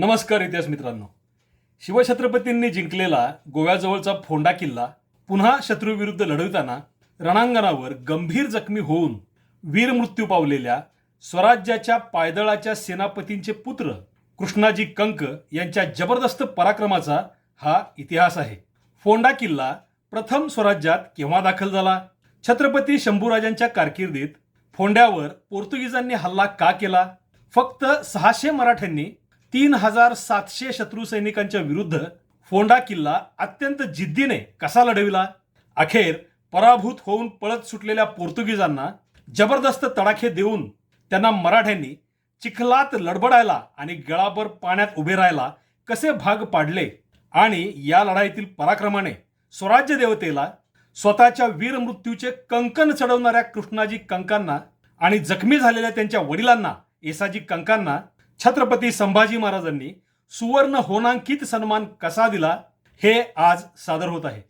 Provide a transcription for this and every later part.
नमस्कार इतिहास मित्रांनो. शिवछत्रपतींनी जिंकलेला गोव्याजवळचा फोंडा किल्ला पुन्हा शत्रूविरुद्ध लढवताना रणांगणावर गंभीर जखमी होऊन वीरमृत्यू पावलेल्या स्वराज्याच्या पायदळाच्या सेनापतींचे पुत्र कृष्णाजी कंक यांच्या जबरदस्त पराक्रमाचा हा इतिहास आहे. फोंडा किल्ला प्रथम स्वराज्यात केव्हा दाखल झाला? छत्रपती शंभूराजांच्या कारकिर्दीत फोंड्यावर पोर्तुगीजांनी हल्ला का केला? फक्त सहाशे मराठ्यांनी तीन हजार सातशे शत्रू सैनिकांच्या विरुद्ध फोंडा किल्ला अत्यंत जिद्दीने कसा लढविला? अखेर पराभूत होऊन पळत सुटलेल्या पोर्तुगीजांना जबरदस्त तडाखे देऊन त्यांना मराठ्यांनी चिखलात लडबडायला आणि गळाभर पाण्यात उभे राहायला कसे भाग पाडले? आणि या लढाईतील पराक्रमाने स्वराज्य देवतेला स्वतःच्या वीर मृत्यूचे कंकण चढवणाऱ्या कृष्णाजी कंकांना आणि जखमी झालेल्या त्यांच्या वडिलांना येसाजी कंकांना छत्रपती संभाजी महाराजांनी सुवर्ण होनांकित सन्मान कसा दिला हे आज सादर होत आहे.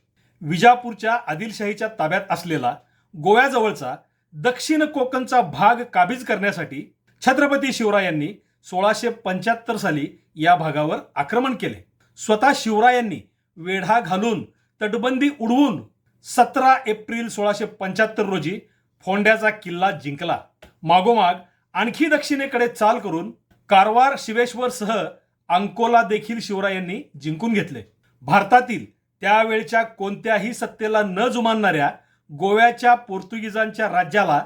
विजापूरच्या आदिलशाहीच्या ताब्यात असलेला गोव्याजवळचा दक्षिण कोकणचा भाग काबीज करण्यासाठी छत्रपती शिवरायांनी सोळाशे पंच्याहत्तर साली या भागावर आक्रमण केले. स्वतः शिवरायांनी वेढा घालून तटबंदी उडवून सतरा एप्रिल सोळाशे पंच्याहत्तर रोजी फोंड्याचा किल्ला जिंकला. मागोमाग आणखी दक्षिणेकडे चाल करून कारवार शिवेश्वरसह अंकोला देखील शिवरायांनी जिंकून घेतले. भारतातील त्यावेळच्या कोणत्याही सत्तेला न जुमानणाऱ्या गोव्याच्या पोर्तुगीजांच्या राज्याला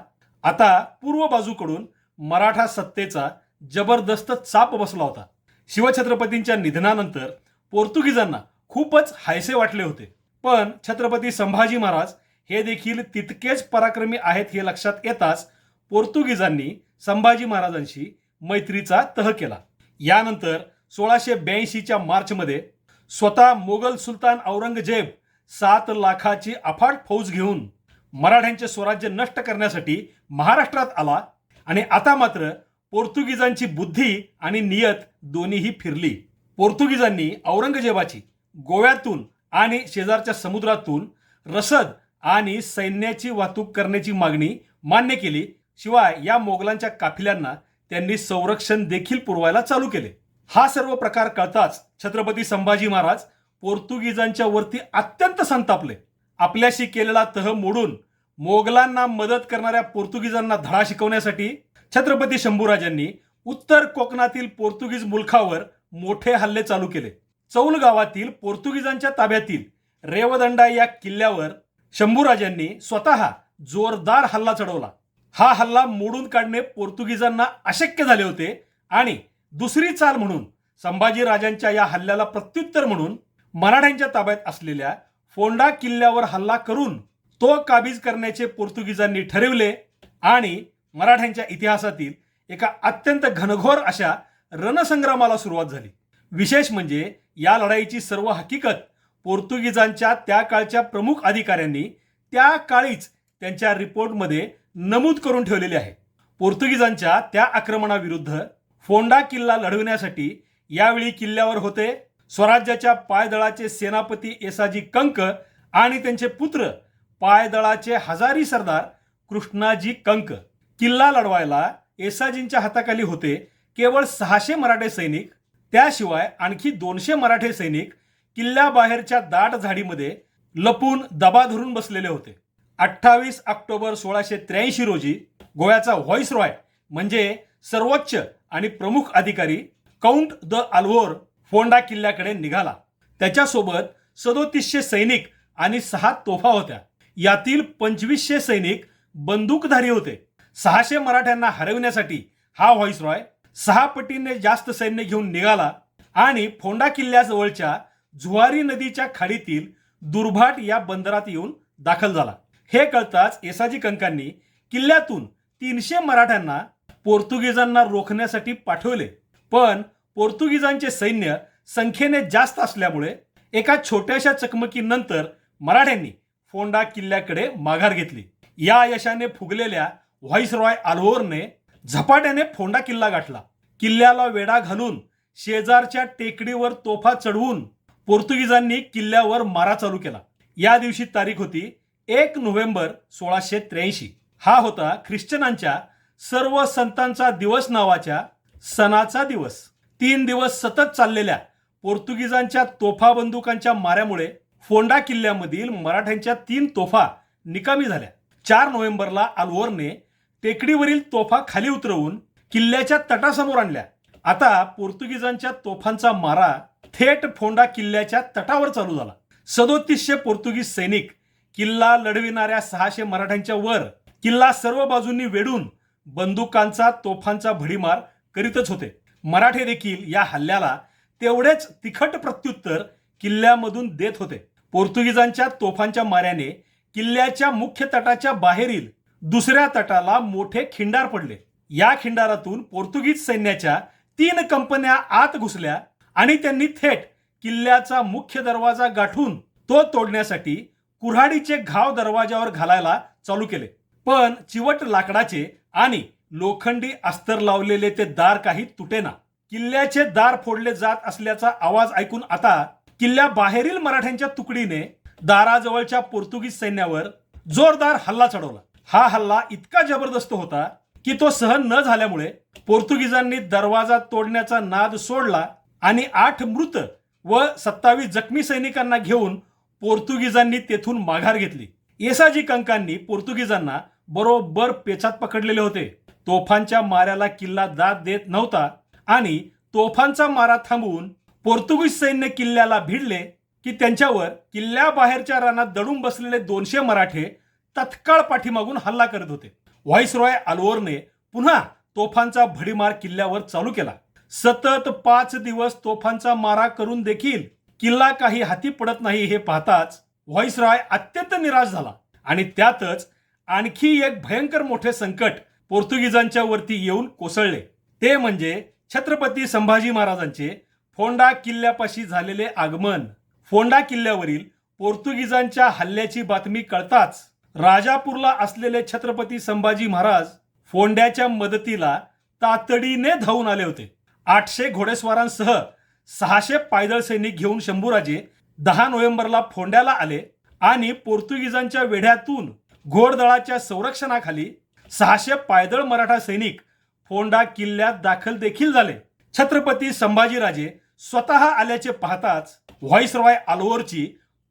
आता पूर्व बाजूकडून मराठा सत्तेचा जबरदस्त चाप बसला होता. शिवछत्रपतींच्या निधनानंतर पोर्तुगीजांना खूपच हायसे वाटले होते. पण छत्रपती संभाजी महाराज हे देखील तितकेच पराक्रमी आहेत हे लक्षात येताच पोर्तुगीजांनी संभाजी महाराजांशी मैत्रीचा तह केला. यानंतर सोळाशे ब्याऐंशीच्या मार्चमध्ये स्वतः मोगल सुलतान औरंगजेब सात लाखाची अफाट फौज घेऊन मराठ्यांचे स्वराज्य नष्ट करण्यासाठी महाराष्ट्रात आला आणि आता मात्र पोर्तुगीजांची बुद्धी आणि नियत दोन्हीही फिरली. पोर्तुगीजांनी औरंगजेबाची गोव्यातून आणि शेजारच्या समुद्रातून रसद आणि सैन्याची वाहतूक करण्याची मागणी मान्य केली. शिवाय या मोगलांच्या काफिल्यांना त्यांनी संरक्षण देखील पुरवायला चालू केले. हा सर्व प्रकार कळताच छत्रपती संभाजी महाराज पोर्तुगीजांच्या वरती अत्यंत संतापले. आपल्याशी केलेला तह मोडून मोगलांना मदत करणाऱ्या पोर्तुगीजांना धडा शिकवण्यासाठी छत्रपती शंभूराजांनी उत्तर कोकणातील पोर्तुगीज मुलखावर मोठे हल्ले चालू केले. चौल गावातील पोर्तुगीजांच्या ताब्यातील रेवदंडा या किल्ल्यावर शंभूराजांनी स्वतः जोरदार हल्ला चढवला. हा हल्ला मोडून काढणे पोर्तुगीजांना अशक्य झाले होते आणि दुसरी चाल म्हणून संभाजी राजांच्या या हल्ल्याला प्रत्युत्तर म्हणून मराठ्यांच्या ताब्यात असलेल्या फोंडा किल्ल्यावर हल्ला करून तो काबीज करण्याचे पोर्तुगीजांनी ठरविले आणि मराठ्यांच्या इतिहासातील एका अत्यंत घनघोर अशा रणसंग्रामाला सुरुवात झाली. विशेष म्हणजे या लढाईची सर्व हकीकत पोर्तुगीजांच्या त्या काळच्या प्रमुख अधिकाऱ्यांनी त्या काळीच त्यांच्या रिपोर्टमध्ये नमूद करून ठेवलेले आहे. पोर्तुगीजांच्या त्या आक्रमणाविरुद्ध फोंडा किल्ला लढविण्यासाठी यावेळी किल्ल्यावर होते. स्वराज्याच्या पायदळाचे सेनापती एसाजी कंक आणि त्यांचे पुत्र पायदळाचे हजारी सरदार कृष्णाजी कंक किल्ला लढवायला एसाजींच्या हाताखाली होते. केवळ सहाशे मराठे सैनिक त्याशिवाय आणखी दोनशे मराठे सैनिक किल्ल्याबाहेरच्या दाट झाडीमध्ये लपून दबा धरून बसलेले होते. अठ्ठावीस ऑक्टोबर सोळाशे त्र्याऐंशी रोजी गोव्याचा व्हॉइस रॉय म्हणजे सर्वोच्च आणि प्रमुख अधिकारी काउंट द आल्व्होर फोंडा किल्ल्याकडे निघाला. त्याच्यासोबत सदोतीसशे सैनिक आणि सहा तोफा होत्या. यातील पंचवीसशे सैनिक बंदूकधारी होते. सहाशे मराठ्यांना हरवण्यासाठी हा व्हॉइस रॉय सहा पटीने जास्त सैन्य घेऊन निघाला आणि फोंडा किल्ल्याजवळच्या जुवारी नदीच्या खाडीतील दुर्भाट या बंदरात येऊन दाखल झाला. हे कळताच येसाजी कंकांनी किल्ल्यातून तीनशे मराठ्यांना पोर्तुगीजांना रोखण्यासाठी पाठवले. पण पोर्तुगीजांचे सैन्य संख्येने जास्त असल्यामुळे एका छोट्याशा चकमकीनंतर मराठ्यांनी फोंडा किल्ल्याकडे माघार घेतली. या यशाने फुगलेल्या व्हॉइस रॉय आल्होरने झपाट्याने फोंडा किल्ला गाठला. किल्ल्याला वेढा घालून शेजारच्या टेकडीवर तोफा चढवून पोर्तुगीजांनी किल्ल्यावर मारा चालू केला. या दिवशी तारीख होती एक नोव्हेंबर सोळाशे त्र्याऐंशी. हा होता ख्रिश्चनांच्या सर्व संतांचा दिवस नावाच्या सणाचा दिवस. तीन दिवस सतत चाललेल्या पोर्तुगीजांच्या तोफा बंदुकांच्या माऱ्यामुळे फोंडा किल्ल्यामधील मराठ्यांच्या तीन तोफा निकामी झाल्या. चार नोव्हेंबरला अल्वोरने टेकडीवरील तोफा खाली उतरवून किल्ल्याच्या तटासमोर आणल्या. आता पोर्तुगीजांच्या तोफांचा मारा थेट फोंडा किल्ल्याच्या तटावर चालू झाला. सदोतीसशे पोर्तुगीज सैनिक किल्ला लढविणाऱ्या सहाशे मराठ्यांच्या वर किल्ला सर्व बाजूंनी वेढून बंदुकांचा तोफांचा भडीमार करीतच होते. मराठे देखील या हल्ल्याला तेवढेच तिखट प्रत्युत्तर किल्ल्यामधून देत होते. पोर्तुगीजांच्या तोफांच्या माऱ्याने किल्ल्याच्या मुख्य तटाच्या बाहेरील दुसऱ्या तटाला मोठे खिंडार पडले. या खिंडारातून पोर्तुगीज सैन्याच्या तीन कंपन्या आत घुसल्या आणि त्यांनी थेट किल्ल्याचा मुख्य दरवाजा गाठून तो तोडण्यासाठी कुऱ्हाडीचे घाव दरवाजावर घालायला चालू केले. पण चिवट लाकडाचे आणि लोखंडी अस्तर लावलेले ते दार काही तुटेना. किल्ल्याचे दार फोडले जात असल्याचा आवाज ऐकून आता किल्ल्या बाहेरील मराठ्यांच्या तुकडीने दाराजवळच्या पोर्तुगीज सैन्यावर जोरदार हल्ला चढवला. हा हल्ला इतका जबरदस्त होता की तो सहन न झाल्यामुळे पोर्तुगीजांनी दरवाजा तोडण्याचा नाद सोडला आणि आठ मृत व सत्तावीस जखमी सैनिकांना घेऊन पोर्तुगीजांनी तेथून माघार घेतली. येसाजी कंकांनी पोर्तुगीजांना बरोबर पेचात पकडलेले होते. तोफांच्या माऱ्याला किल्ला दाद देत नव्हता आणि तोफांचा मारा थांबवून पोर्तुगीज सैन्य किल्ल्याला भिडले की त्यांच्यावर किल्ल्याबाहेरच्या रानात दडून बसलेले दोनशे मराठे तत्काळ पाठीमागून हल्ला करत होते. व्हाईसरॉय अल्वोरने पुन्हा तोफांचा भडीमार किल्ल्यावर चालू केला. सतत पाच दिवस तोफांचा मारा करून देखील किल्ला काही हाती पडत नाही हे पाहताच व्हाईसरॉय अत्यंत निराश झाला. आणि त्यातच आणखी एक भयंकर मोठे संकट पोर्तुगीजांच्या वरती येऊन कोसळले. ते म्हणजे छत्रपती संभाजी महाराजांचे फोंडा किल्ल्यापाशी झालेले आगमन. फोंडा किल्ल्यावरील पोर्तुगीजांच्या हल्ल्याची बातमी कळताच राजापूरला असलेले छत्रपती संभाजी महाराज फोंड्याच्या मदतीला तातडीने धावून आले होते. आठशे घोडेस्वारांसह सहाशे पायदळ सैनिक घेऊन शंभूराजे दहा नोव्हेंबरला फोंड्याला आले आणि पोर्तुगीजांच्या वेढ्यातून घोडदळाच्या संरक्षणाखाली सहाशे पायदळ मराठा सैनिक फोंडा किल्ल्यात दाखल देखील झाले. छत्रपती संभाजीराजे स्वतः आल्याचे पाहताच व्हॉइसरॉय अल्वोरची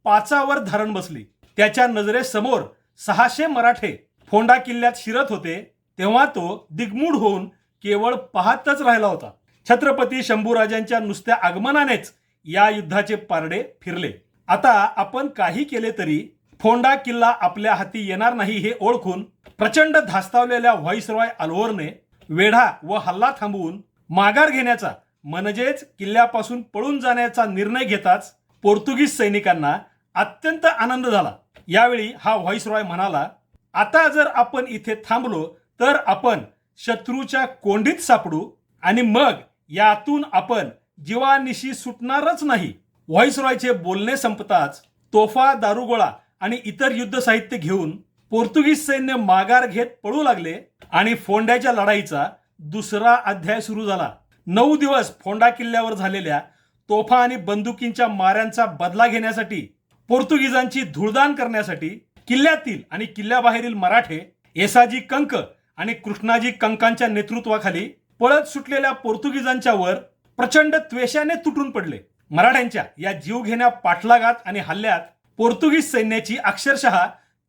पाचावर धरण बसली. त्याच्या नजरेसमोर सहाशे मराठे फोंडा किल्ल्यात शिरत होते तेव्हा तो दिग्मूढ होऊन केवळ पाहतच राहिला होता. छत्रपती शंभूराजांच्या नुसत्या आगमनानेच या युद्धाचे पारडे फिरले. आता आपण काही केले तरी फोंडा किल्ला आपल्या हाती येणार नाही हे ओळखून प्रचंड धास्तावलेल्या व्हॉइसरॉय अल्वोरने वेढा व हल्ला थांबवून माघार घेण्याचा म्हणजेच किल्ल्यापासून पळून जाण्याचा निर्णय घेताच पोर्तुगीज सैनिकांना अत्यंत आनंद झाला. यावेळी हा व्हॉइसरॉय म्हणाला आता जर आपण इथे थांबलो तर आपण शत्रूच्या कोंडीत सापडू आणि मग यातून आपण जीवानिशी सुटणारच नाही. व्हॉइसरॉयचे बोलणे संपताच तोफा दारुगोळा आणि इतर युद्ध साहित्य घेऊन पोर्तुगीज सैन्य माघार घेत पळू लागले आणि फोंड्याच्या लढाईचा दुसरा अध्याय सुरू झाला. नऊ दिवस फोंडा किल्ल्यावर झालेल्या तोफा आणि बंदुकींच्या माऱ्यांचा बदला घेण्यासाठी पोर्तुगीजांची धुळदाण करण्यासाठी किल्ल्यातील आणि किल्ल्याबाहेरील मराठे येसाजी कंक आणि कृष्णाजी कंकांच्या नेतृत्वाखाली पळत सुटलेल्या पोर्तुगीजांच्या वर प्रचंड त्वेषाने तुटून पडले. मराठ्यांच्या या जीवघेण्या पाठलागात आणि हल्ल्यात पोर्तुगीज सैन्याची अक्षरशः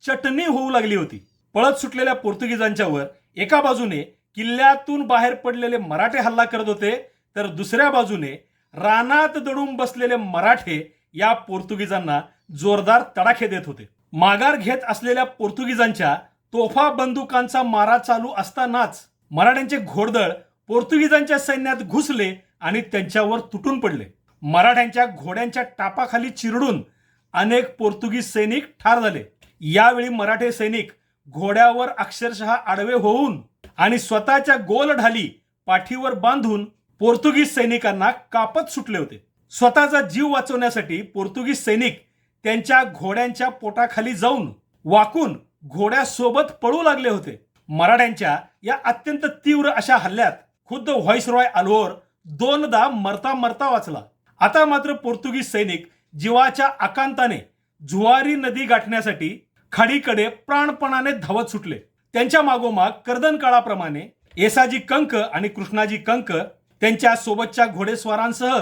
चटणी होऊ लागली होती. पळत सुटलेल्या पोर्तुगीजांच्यावर एका बाजूने किल्ल्यातून बाहेर पडलेले मराठे हल्ला करत होते तर दुसऱ्या बाजूने रानात दडून बसलेले मराठे या पोर्तुगीजांना जोरदार तडाखे देत होते. माघार घेत असलेल्या पोर्तुगीजांच्या तोफा बंदुकांचा मारा चालू असतानाच मराठ्यांचे घोडदळ पोर्तुगीजांच्या सैन्यात घुसले आणि त्यांच्यावर तुटून पडले. मराठ्यांच्या घोड्यांच्या टापाखाली चिरडून अनेक पोर्तुगीज सैनिक ठार झाले. यावेळी मराठे सैनिक घोड्यावर अक्षरशः आडवे होऊन आणि स्वतःच्या गोल ढाली पाठीवर बांधून पोर्तुगीज सैनिकांना कापत सुटले होते. स्वतःचा जीव वाचवण्यासाठी पोर्तुगीज सैनिक त्यांच्या घोड्यांच्या पोटाखाली जाऊन वाकून घोड्यासोबत पळू लागले होते. मराठ्यांच्या या अत्यंत तीव्र अशा हल्ल्यात खुद्द व्हॉइसरॉय अल्वोर दोनदा मरता मरता वाचला. आता मात्र पोर्तुगीज सैनिक जीवाच्या आकांताने जुवारी नदी गाठण्यासाठी खाडीकडे प्राणपणाने धावत सुटले. त्यांच्या मागोमाग कर्दन काळाप्रमाणे येसाजी कंक आणि कृष्णाजी कंक त्यांच्या सोबतच्या घोडेस्वारांसह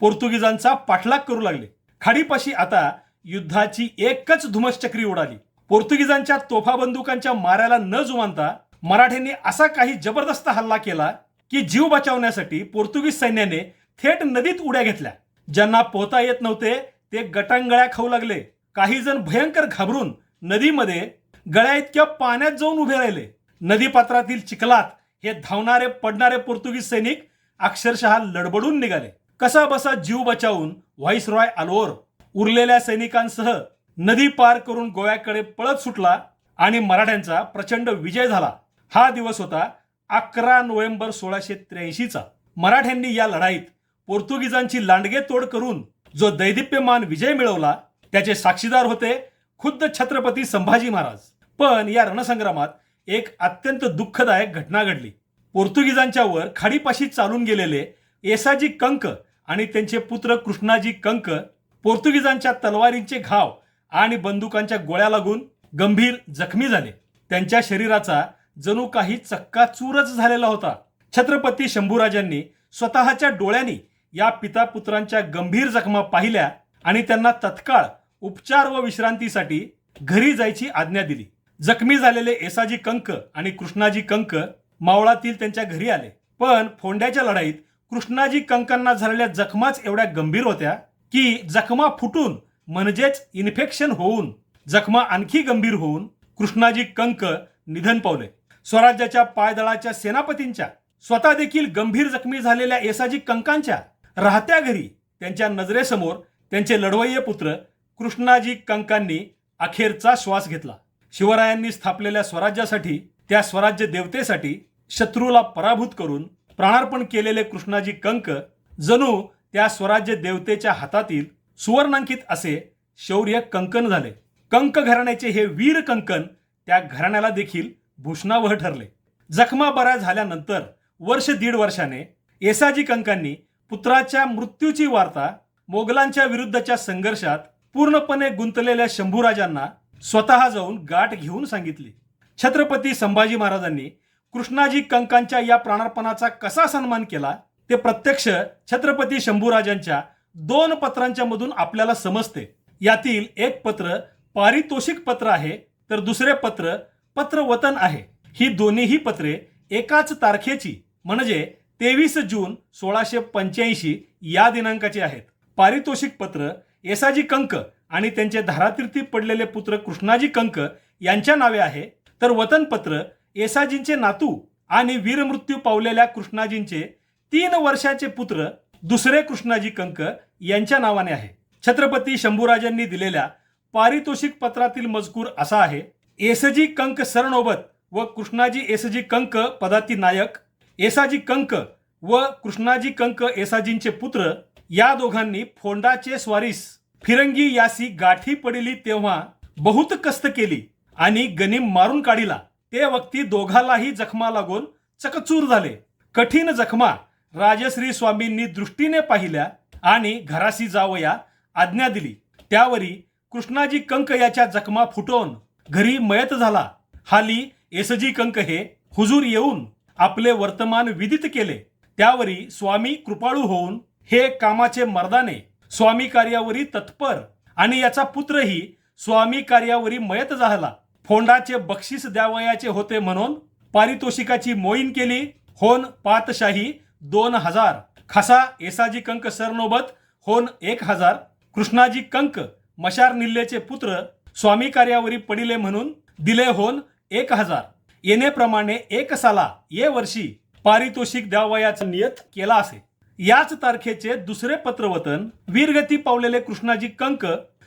पोर्तुगीजांचा पाठलाग करू लागले. खाडीपाशी आता युद्धाची एकच धुमश्चक्री उडाली. पोर्तुगीजांच्या तोफा बंदुकांच्या माऱ्याला न जुमानता मराठ्यांनी असा काही जबरदस्त हल्ला केला की जीव बचावण्यासाठी पोर्तुगीज सैन्याने थेट नदीत उड्या घेतल्या. ज्यांना पोहता येत नव्हते ते गटांगळ्या खाऊ लागले. काही जण भयंकर घाबरून नदीमध्ये गळ्या इतक्या पाण्यात जाऊन उभे राहिले. नदीपात्रातील चिखलात हे धावणारे पडणारे पोर्तुगीज सैनिक अक्षरशः लडबडून निघाले. कसा बसा जीव बचावून व्हाईस रॉय अलोर उरलेल्या सैनिकांसह नदी पार करून गोव्याकडे पळत सुटला आणि मराठ्यांचा प्रचंड विजय झाला. हा दिवस होता अकरा नोव्हेंबर सोळाशे त्र्याऐंशीचा मराठ्यांनी या लढाईत पोर्तुगीजांची लांडगे तोड करून जो दैदिप्यमान विजय मिळवला त्याचे साक्षीदार होते खुद्द छत्रपती संभाजी महाराज. पण या रणसंग्रामात एक अत्यंत दुःखदायक घटना घडली. पोर्तुगीजांच्या वर खाडीपाशी चालून गेलेले येसाजी कंक आणि त्यांचे पुत्र कृष्णाजी कंक पोर्तुगीजांच्या तलवारींचे घाव आणि बंदुकांच्या गोळ्या लागून गंभीर जखमी झाले. त्यांच्या शरीराचा जणू काही चक्काचूरच झालेला होता. छत्रपती शंभूराजांनी स्वतःच्या डोळ्यांनी या पिता पुत्रांच्या गंभीर जखमा पाहिल्या आणि त्यांना तत्काळ उपचार व विश्रांतीसाठी घरी जायची आज्ञा दिली. जखमी झालेले एसाजी कंक आणि कृष्णाजी कंक मावळातील त्यांच्या घरी आले. पण फोंड्याच्या लढाईत कृष्णाजी कंकांना झालेल्या जखमाच एवढ्या गंभीर होत्या की जखमा फुटून म्हणजेच इन्फेक्शन होऊन जखमा आणखी गंभीर होऊन कृष्णाजी कंक निधन पावले. स्वराज्याच्या पायदळाच्या सेनापतींच्या स्वतः देखील गंभीर जखमी झालेल्या येसाजी कंकांच्या राहत्या घरी त्यांच्या नजरेसमोर त्यांचे लढवय्य पुत्र कृष्णाजी कंकांनी अखेरचा श्वास घेतला. शिवरायांनी स्थापलेल्या स्वराज्यासाठी त्या स्वराज्य देवतेसाठी शत्रूला पराभूत करून प्राणार्पण केलेले कृष्णाजी कंक जणू त्या स्वराज्य देवतेच्या हातातील सुवर्णांकित असे शौर्य कंकन झाले. कंक घराण्याचे हे वीर कंकन त्या घराण्याला देखील भूषणावह ठरले. जखमा बऱ्या झाल्यानंतर वर्ष दीड वर्षाने येसाजी कंकांनी पुत्राच्या मृत्यूची वार्ता मोगलांच्या विरुद्धच्या संघर्षात पूर्णपणे गुंतलेल्या शंभूराजांना स्वतः जाऊन गाठ घेऊन सांगितली. छत्रपती संभाजी महाराजांनी कृष्णाजी कंकांच्या या प्राणार्पणाचा कसा सन्मान केला ते प्रत्यक्ष छत्रपती शंभूराजांच्या दोन पत्रांच्या मधून आपल्याला समजते. यातील एक पत्र पारितोषिक पत्र आहे तर दुसरे पत्र पत्र वतन आहे. ही दोन्हीही पत्रे एकाच तारखेची म्हणजे तेवीस जून सोळाशे पंच्याऐंशी या दिनांकाची आहेत. पारितोषिक पत्र येसाजी कंक आणि त्यांचे धारातीर्थी पडलेले पुत्र कृष्णाजी कंक यांच्या नावे आहे. तर वतनपत्र येसाजींचे नातू आणि वीरमृत्यू पावलेल्या कृष्णाजींचे तीन वर्षाचे पुत्र दुसरे कृष्णाजी कंक यांच्या नावाने आहे. छत्रपती शंभूराजांनी दिलेल्या पारितोषिक पत्रातील मजकूर असा आहे एसजी कंक सरनोबत व कृष्णाजी एसजी कंक पदाती नायक येसाजी कंक व कृष्णाजी कंक येसाजींचे पुत्र या दोघांनी फोंडाचे स्वारीस फिरंगी यासी गाठी पडिली तेव्हा बहुत कष्ट केली आणि गनिम मारून काढिला. ते वक्ती दोघालाही जखमा लागून चकचूर झाले. कठीण जखमा राजश्री स्वामींनी दृष्टीने पाहिल्या आणि घराशी जावया आज्ञा दिली. त्यावरी कृष्णाजी कंक याच्या जखमा फुटवून घरी मयत झाला. हाली एसजी कंक हे हुजूर येऊन आपले वर्तमान विदित केले. त्यावरी स्वामी कृपाळू होऊन हे कामाचे मर्दाने स्वामी कार्यावरी तत्पर आणि याचा पुत्रही स्वामी कार्यावरी मयत झाला. फोंडाचे बक्षीस द्यावयाचे होते म्हणून पारितोषिकाची मोईन केली. होन पातशाही दोन हजार. खासा एसाजी कंक सरनोबत होन एक हजार. कृष्णाजी कंक मशार निल्लेचे पुत्र स्वामी कार्यावरी पडिले म्हणून दिले होन एक हजार. येणेप्रमाणे एक साला ये वर्षी पारितोषिक द्यावयाचा नियत केला असे. याच तारखेचे दुसरे पत्रवतन वीरगती पावलेले कृष्णाजी कंक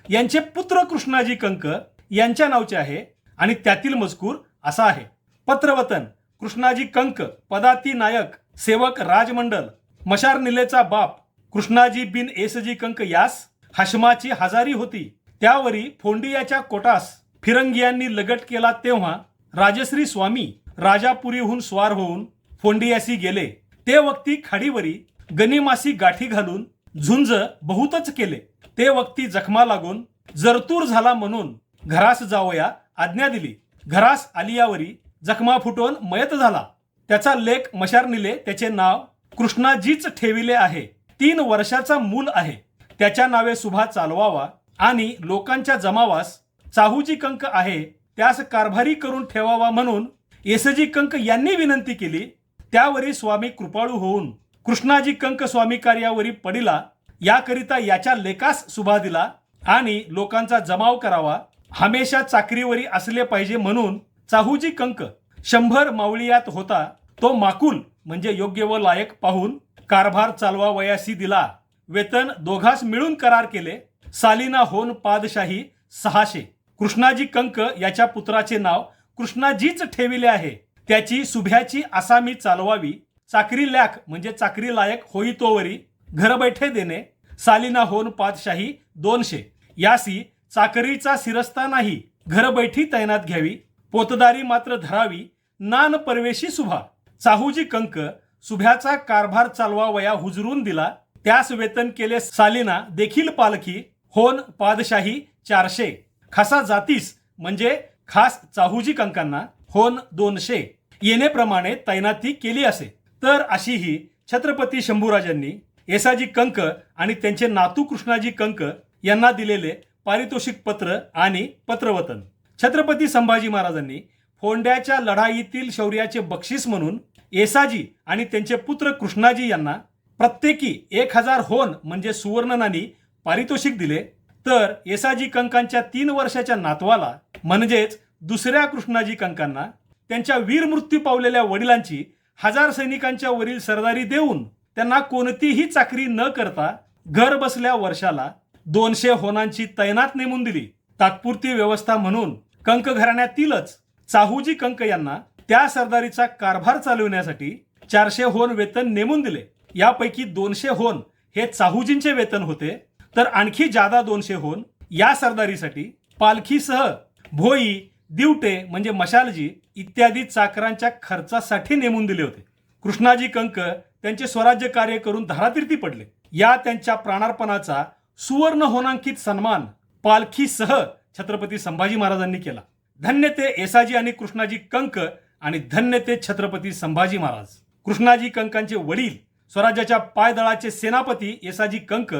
यांचे पुत्र कृष्णाजी कंक यांच्या नावचे आहे आणि त्यातील मजकूर असा आहे. पत्रवतन कृष्णाजी कंक पदाती नायक सेवक राजमंडल मशार निलेचा बाप कृष्णाजी बिन एसजी कंक यास हशमाची हजारी होती. त्यावरी फोंडियाच्या कोटास फिरंगियांनी लगट केला तेव्हा राजश्री स्वामी राजापुरीहून स्वार होऊन फोंडियासी गेले. ते वक्ती खाडीवरी गनिमासी गाठी घालून झुंज बहुतच केले. ते वक्ती जखमा लागून जरतूर झाला म्हणून घरास जावया आज्ञा दिली. घरास आलियावरी जखमा फुटवून मयत झाला. त्याचा लेख मशारनीले त्याचे नाव कृष्णाजीच ठेविले आहे. तीन वर्षाचा मूल आहे. त्याच्या नावे सुभा चालवावा. आणि लोकांच्या जमावास चाहूजी कंक आहे त्यास कारभारी करून ठेवावा म्हणून येसजी कंक यांनी विनंती केली. त्यावरी स्वामी कृपाळू होऊन कृष्णाजी कंक स्वामी कार्यावरी पडिला. याकरिता याच्या लेखास सुभा दिला आणि लोकांचा जमाव करावा. हमेशा चाकरीवरी असले पाहिजे म्हणून चाहूजी कंक शंभर मावळीयात होता. तो माकुल म्हणजे योग्य व लायक पाहून कारभार चालवा वयासी दिला. वेतन दोघास मिळून करार केले. सालिना होन पादशाही सहाशे. कृष्णाजी कंक याच्या पुत्राचे नाव कृष्णाजीच ठेविले आहे. त्याची सुभ्याची आसामी चालवावी चाकरी लॅक म्हणजे चाकरी लायक होई तोवरी घर बैठे देणे सालिना होन पादशाही दोनशे. यासी चाकरीचा सिरस्ता नाही घर बैठी तैनात घ्यावी पोतदारी मात्र धरावी नान परवेशी सुभा. चाहूजी कंक सुभ्याचा कारभार चालवा वया हुजरून दिला त्यास वेतन केले सालिना देखील पालखी होन पादशाही चारशे. खासा जातीस म्हणजे खास चाहूजी कंकांना होन दोनशे. येणेप्रमाणे तैनाती केली असे. तर अशी ही छत्रपती शंभूराजांनी येसाजी कंक आणि त्यांचे नातू कृष्णाजी कंक यांना दिलेले पारितोषिक पत्र आणि पत्रवतन. छत्रपती संभाजी महाराजांनी फोंड्याच्या लढाईतील शौर्याचे बक्षीस म्हणून येसाजी आणि त्यांचे पुत्र कृष्णाजी यांना प्रत्येकी एक हजार होन म्हणजे सुवर्ण नाणी पारितोषिक दिले तर येसाजी कंकांच्या तीन वर्षाच्या नातवाला म्हणजेच दुसऱ्या कृष्णाजी कंकांना त्यांच्या वीर मृत्यू पावलेल्या वडिलांची हजार सैनिकांच्या वरील सरदारी देऊन त्यांना कोणतीही चाकरी न करता घर बसल्या वर्षाला दोनशे होनांची तैनात नेमून दिली. तात्पुरती व्यवस्था म्हणून कंक घराण्यातीलच चाहूजी कंक यांना त्या सरदारीचा कारभार चालविण्यासाठी चारशे होन वेतन नेमून दिले. यापैकी दोनशे होन हे चाहूजींचे वेतन होते. तर आणखी जादा दोनशे होऊन या सरदारीसाठी पालखीसह भोई दिवटे म्हणजे मशालजी इत्यादी चाकरांच्या खर्चासाठी नेमून दिले होते. कृष्णाजी कंक त्यांचे स्वराज्य कार्य करून धारातीर्थी पडले. या त्यांच्या प्राणार्पणाचा सुवर्ण होनांकित सन्मान पालखीसह छत्रपती संभाजी महाराजांनी केला. धन्य ते येसाजी आणि कृष्णाजी कंक आणि धन्य ते छत्रपती संभाजी महाराज. कृष्णाजी कंकांचे वडील स्वराज्याच्या पायदळाचे सेनापती येसाजी कंक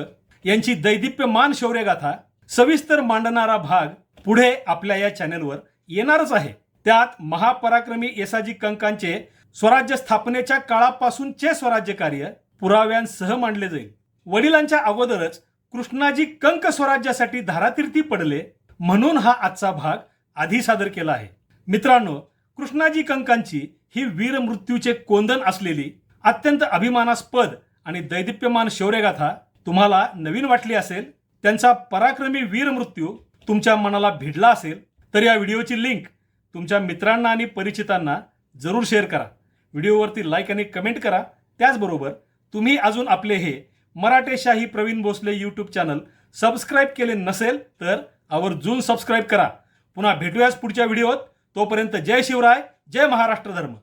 यांची दैदिप्यमान शौर्यगाथा सविस्तर मांडणारा भाग पुढे आपल्या या चॅनेलवर येणारच आहे. त्यात महापराक्रमी येसाजी कंकांचे स्वराज्य स्थापनेच्या काळापासूनचे स्वराज्य कार्य पुराव्यांसह मांडले जाईल. वडिलांच्या अगोदरच कृष्णाजी कंक स्वराज्यासाठी धारातीर्थी पडले म्हणून हा आजचा भाग आधी सादर केला आहे. मित्रांनो कृष्णाजी कंकांची ही वीर मृत्यूचे कोंदण असलेली अत्यंत अभिमानास्पद आणि दैदिप्यमान शौर्यगाथा तुम्हाला नवीन वाटली असेल त्यांचा पराक्रमी वीर मृत्यू तुमच्या मनाला भिडला असेल तर या व्हिडिओची लिंक तुमच्या मित्रांना आणि परिचितांना जरूर शेअर करा. व्हिडिओवरती लाईक आणि कमेंट करा. त्याचबरोबर तुम्ही अजून आपले हे Maratheshahi Pravin Bhosale YouTube channel subscribe केले नसेल तर आवर्जून सबस्क्राईब करा. पुन्हा भेटूयाच पुढच्या व्हिडिओत. तोपर्यंत जय शिवराय जय महाराष्ट्र धर्म.